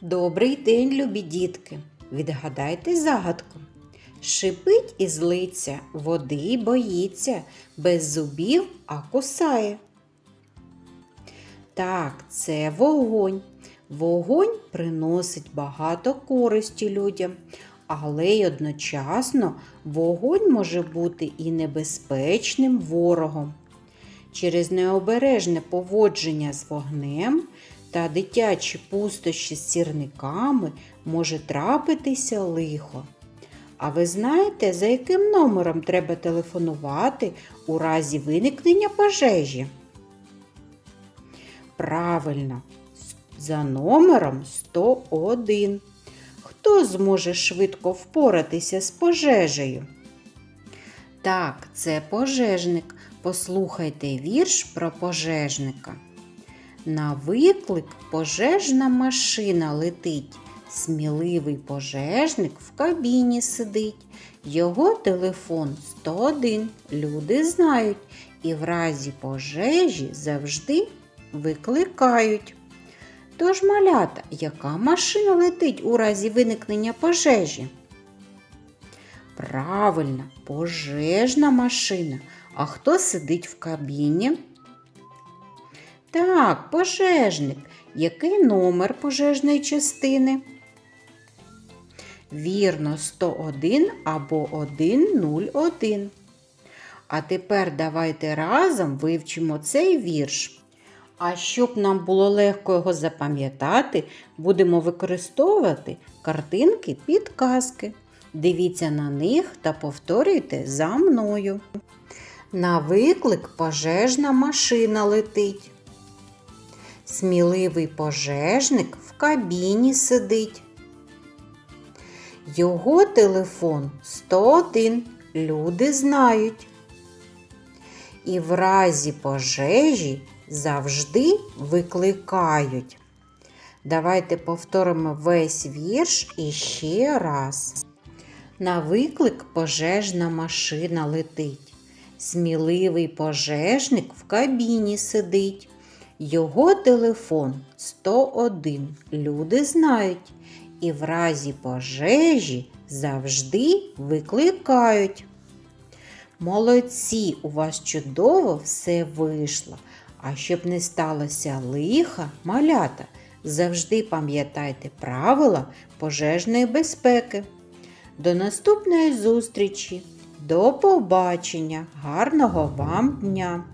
Добрий день, любі дітки! Відгадайте загадку. Шипить і злиться, води боїться, без зубів, а кусає. Так, це вогонь. Вогонь приносить багато користі людям, але й одночасно вогонь може бути і небезпечним ворогом. Через необережне поводження з вогнем та дитячі пустощі з сірниками може трапитися лихо. А ви знаєте, за яким номером треба телефонувати у разі виникнення пожежі? Правильно, за номером 101. Хто зможе швидко впоратися з пожежею? Так, це пожежник. Послухайте вірш про пожежника. На виклик пожежна машина летить. Сміливий пожежник в кабіні сидить. Його телефон 101. Люди знають і в разі пожежі завжди викликають. Тож, малята, яка машина летить у разі виникнення пожежі? Правильно, пожежна машина. А хто сидить в кабіні? Так, пожежник. Який номер пожежної частини? Вірно, 101 або 101. А тепер давайте разом вивчимо цей вірш. А щоб нам було легко його запам'ятати, будемо використовувати картинки підказки. Дивіться на них та повторюйте за мною. На виклик пожежна машина летить. Сміливий пожежник в кабіні сидить. Його телефон 101. Люди знають. І в разі пожежі завжди викликають. Давайте повторимо весь вірш іще раз. На виклик пожежна машина летить. Сміливий пожежник в кабіні сидить. Його телефон 101. Люди знають. І в разі пожежі завжди викликають. Молодці, у вас чудово все вийшло. А щоб не сталося лиха, малята, завжди пам'ятайте правила пожежної безпеки. До наступної зустрічі! До побачення! Гарного вам дня!